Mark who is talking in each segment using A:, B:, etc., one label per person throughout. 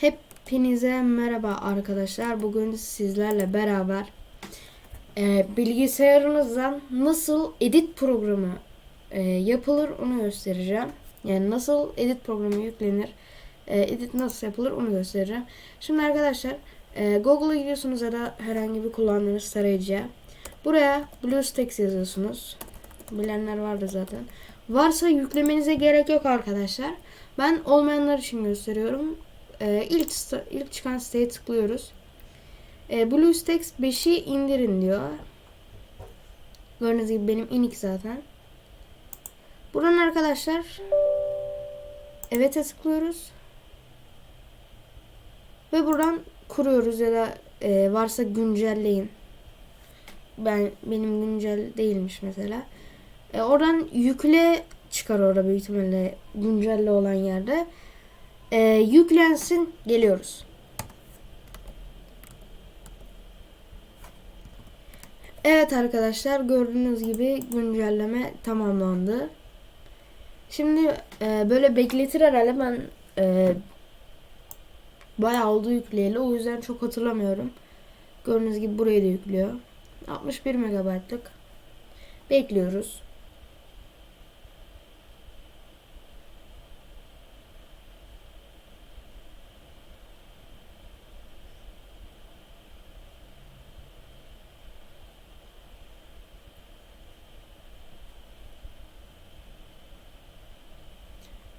A: Hepinize merhaba arkadaşlar. Bugün sizlerle beraber e, bilgisayarınızdan nasıl edit programı e, yapılır onu göstereceğim. Yani nasıl edit programı yüklenir, e, edit nasıl yapılır onu göstereceğim. Şimdi arkadaşlar e, Google'a gidiyorsunuz ya da herhangi bir kullandığınız tarayıcıya. Buraya BlueStacks yazıyorsunuz. Bilenler vardı zaten. Varsa yüklemenize gerek yok arkadaşlar. Ben olmayanlar için gösteriyorum. Ee, ilk ilk çıkan siteye tıklıyoruz. Ee, BlueStacks 5'i indirin diyor. Gördüğünüz gibi benim inik zaten. Buradan arkadaşlar evet'e tıklıyoruz. Ve buradan kuruyoruz ya da e, varsa güncelleyin. Ben benim güncel değilmiş mesela. E, oradan yükle çıkar orada büyük ihtimalle güncelle olan yerde. E, yüklensin geliyoruz. Evet arkadaşlar gördüğünüz gibi güncelleme tamamlandı. Şimdi e, böyle bekletir herhalde ben e, bayağı oldu yükleyeli o yüzden çok hatırlamıyorum. Gördüğünüz gibi burayı da yüklüyor. 61 megabaytlık. Bekliyoruz.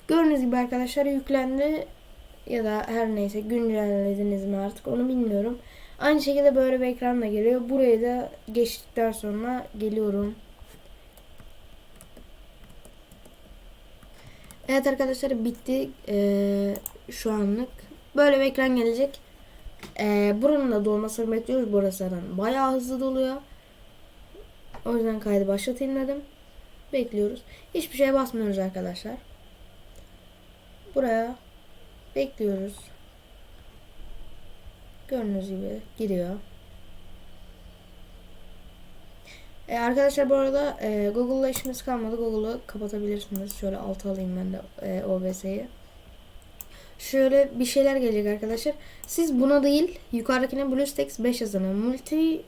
A: Gördüğünüz gibi arkadaşlar yüklendi ya da her neyse güncellediniz mi artık onu bilmiyorum. Aynı şekilde böyle bir ekran da geliyor. Buraya da geçtikten sonra geliyorum. Evet arkadaşlar bitti ee, şu anlık. Böyle bir ekran gelecek. Ee, buranın da dolmasını bekliyoruz. Burası zaten bayağı hızlı doluyor. O yüzden kaydı başlatayım dedim. Bekliyoruz. Hiçbir şeye basmıyoruz arkadaşlar. Buraya bekliyoruz. Gördüğünüz gibi giriyor. E, arkadaşlar bu arada e, Google'la işimiz kalmadı. Google'u kapatabilirsiniz. Şöyle alta alayım ben de e, OBS'yi. Şöyle bir şeyler gelecek arkadaşlar. Siz buna değil yukarıdakine BlueStacks 5 yazana multi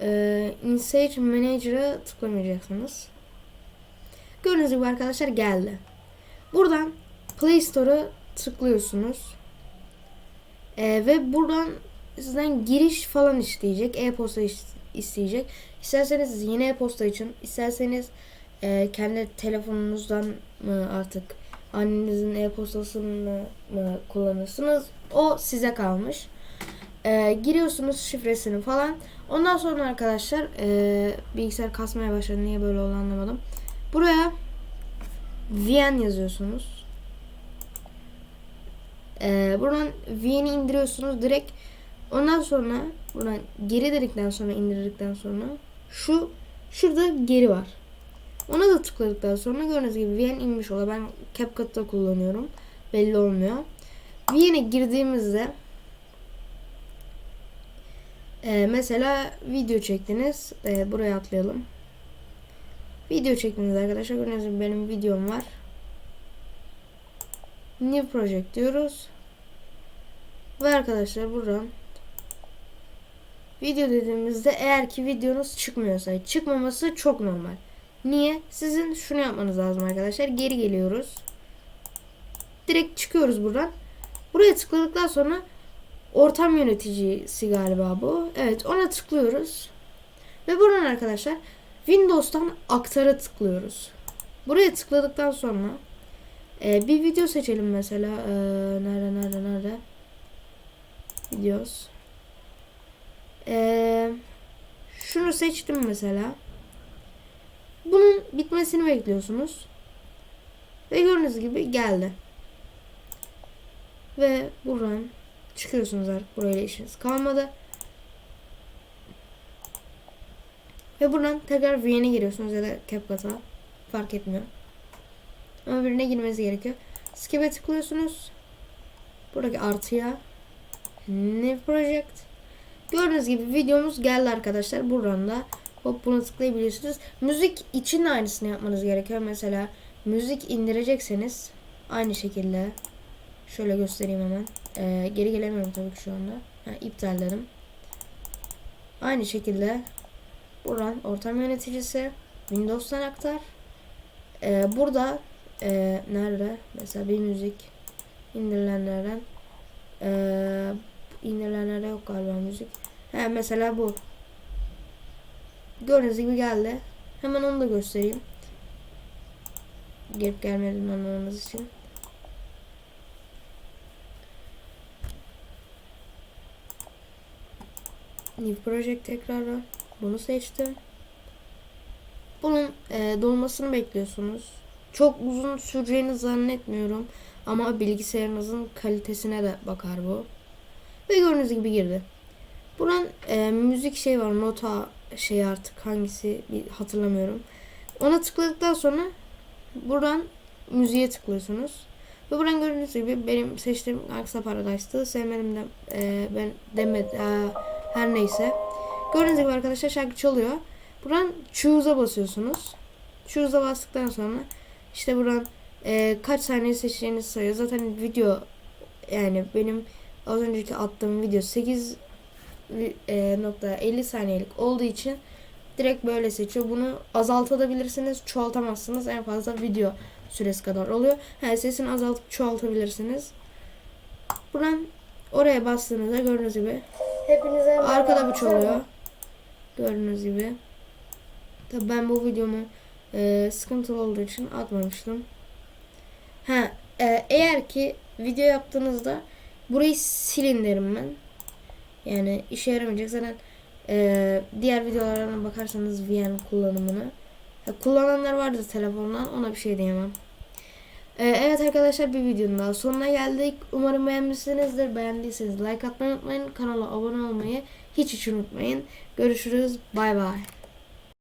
A: e, Insage Manager'a tıklamayacaksınız. Gördüğünüz gibi arkadaşlar geldi. Buradan Play Store'a tıklıyorsunuz. Ee, ve buradan sizden giriş falan isteyecek. E-posta isteyecek. İsterseniz yine e-posta için, isterseniz e, kendi telefonunuzdan mı artık annenizin e-postasını mı kullanırsınız? O size kalmış. E, giriyorsunuz şifresini falan. Ondan sonra arkadaşlar e, bilgisayar kasmaya başladı. Niye böyle oldu anlamadım. Buraya VN yazıyorsunuz. Ee, buradan VN'i indiriyorsunuz direkt. Ondan sonra buradan geri dedikten sonra indirdikten sonra şu şurada geri var. Ona da tıkladıktan sonra gördüğünüz gibi VN inmiş oluyor. Ben CapCut'ta kullanıyorum. Belli olmuyor. VN'e girdiğimizde e, mesela video çektiniz. E, buraya atlayalım. Video çektiniz arkadaşlar. Gördüğünüz gibi benim videom var. New Project diyoruz. Ve arkadaşlar buradan video dediğimizde eğer ki videonuz çıkmıyorsa çıkmaması çok normal. Niye? Sizin şunu yapmanız lazım arkadaşlar. Geri geliyoruz. Direkt çıkıyoruz buradan. Buraya tıkladıktan sonra ortam yöneticisi galiba bu. Evet ona tıklıyoruz. Ve buradan arkadaşlar Windows'tan aktara tıklıyoruz. Buraya tıkladıktan sonra ee, bir video seçelim mesela. Ee, nerede nerede nerede? Videos. Ee, şunu seçtim mesela. Bunun bitmesini bekliyorsunuz. Ve gördüğünüz gibi geldi. Ve buradan çıkıyorsunuz artık. Burayla işiniz kalmadı. Ve buradan tekrar VN'e giriyorsunuz ya da CapCut'a. Fark etmiyor. Birine girmeniz gerekiyor. Skip'e tıklıyorsunuz. Buradaki artıya New Project. Gördüğünüz gibi videomuz geldi arkadaşlar. Buradan da hop buna tıklayabilirsiniz. Müzik için aynısını yapmanız gerekiyor. Mesela müzik indirecekseniz aynı şekilde şöyle göstereyim hemen. Ee, geri gelemiyorum tabii ki şu anda. Ha, iptal dedim. Aynı şekilde buradan ortam yöneticisi Windows'tan aktar. Ee, burada e, nerede? Mesela bir müzik indirilenlerden ee, indirilenlerde yok galiba müzik. He, mesela bu. Gördüğünüz gibi geldi. Hemen onu da göstereyim. Gelip gelmediğini anlamanız için. New Project tekrar var. Bunu seçtim. Bunun e, dolmasını bekliyorsunuz. Çok uzun süreceğini zannetmiyorum. Ama bilgisayarınızın kalitesine de bakar bu. Ve gördüğünüz gibi girdi. Buradan e, müzik şey var. Nota şey artık hangisi hatırlamıyorum. Ona tıkladıktan sonra buradan müziğe tıklıyorsunuz. Ve buradan gördüğünüz gibi benim seçtiğim Gangsta Paradise'tı. Sevmedim de e, ben demed e, her neyse. Gördüğünüz gibi arkadaşlar şarkı çalıyor. Buradan choose'a basıyorsunuz. Choose'a bastıktan sonra işte buradan e, kaç saniye seçeceğinizi sayıyor. Zaten video yani benim az önceki attığım video 8 e, nokta 50 saniyelik olduğu için direkt böyle seçiyor. Bunu azaltabilirsiniz, çoğaltamazsınız. En fazla video süresi kadar oluyor. Her sesini azaltıp çoğaltabilirsiniz. Buradan oraya bastığınızda gördüğünüz gibi
B: Hepinize
A: arkada bir çalıyor. Gördüğünüz gibi. Tabi ben bu videomu e, sıkıntılı olduğu için atmamıştım. Ha, e, eğer ki video yaptığınızda burayı silin derim ben. Yani işe yaramayacak. Zaten e, diğer videolarına bakarsanız VN kullanımını. Ya, kullananlar vardır telefondan. Ona bir şey diyemem. E, evet arkadaşlar bir videonun daha sonuna geldik. Umarım beğenmişsinizdir. Beğendiyseniz like atmayı unutmayın. Kanala abone olmayı hiç hiç unutmayın. Görüşürüz. Bay bay.